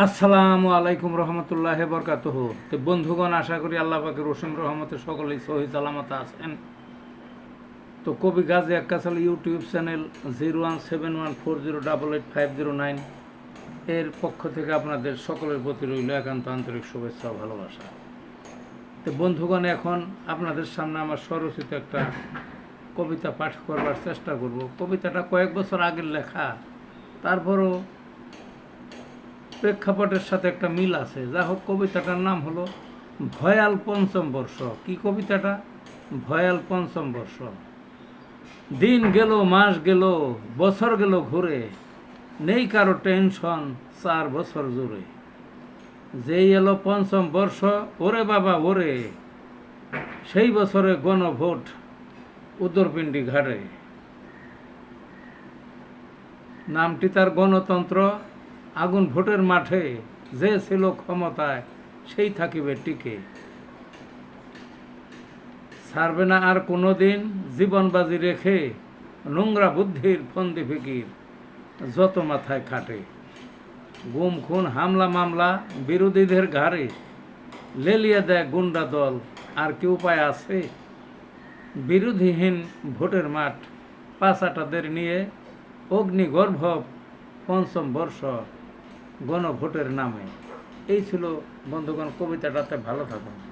আসসালামু আলাইকুম রহমতুল্লাহ বরকাতহ। তো বন্ধুগণ, আশা করি আল্লাহ পাকের রসিম রহমতে সকলেই সহি সালামত আছেন। তো কবি Gazi Akkasal YouTube channel zero one seven one four zero double eight five zero nine এর পক্ষ থেকে আপনাদের সকলের প্রতি রইল একান্ত আন্তরিক শুভেচ্ছা ও ভালোবাসা। তো বন্ধুগণ, এখন আপনাদের সামনে আমার স্বরচিত একটা কবিতা পাঠ করবার চেষ্টা করব। কবিতাটা কয়েক বছর আগের লেখা, তারপরও প্রেক্ষাপটের সাথে একটা মিল আছে। যা হোক কবিতাটার নাম হলো ভয়াল পঞ্চম বর্ষ। কি কবিতাটা? ভয়াল পঞ্চম বর্ষ। দিন গেল, মাস গেল, বছর গেল ঘুরে। নেই কারও টেনশন চার বছর জুড়ে। যেই এলো পঞ্চম বর্ষ, ওরে বাবা, ওরে। সেই বছরে গণভোট উত্তরপিণ্ডি ঘাটে। নামটি তার গণতন্ত্র। আগুন ভোটের মাঠে যে ছিল ক্ষমতায়, সেই থাকিবে টিকে। ছাড়বে না আর কোনো দিন জীবনবাজি রেখে নোংরা বুদ্ধির ফন্দি ফিকির, যত মাথায় খাটে। গুম, খুন, হামলা, মামলা, বিরোধীদের ঘাড়ে লেলিয়ে দেয় গুন্ডা দল, আর কি উপায় আছে? বিরোধীহীন ভোটের মাঠ পাঁচাটাদের নিয়ে অগ্নিগর্ভ পঞ্চম বর্ষ। গণভোটের নামে। এই ছিল বন্ধুগণ কবিতাটাতে ভালো থাকুন।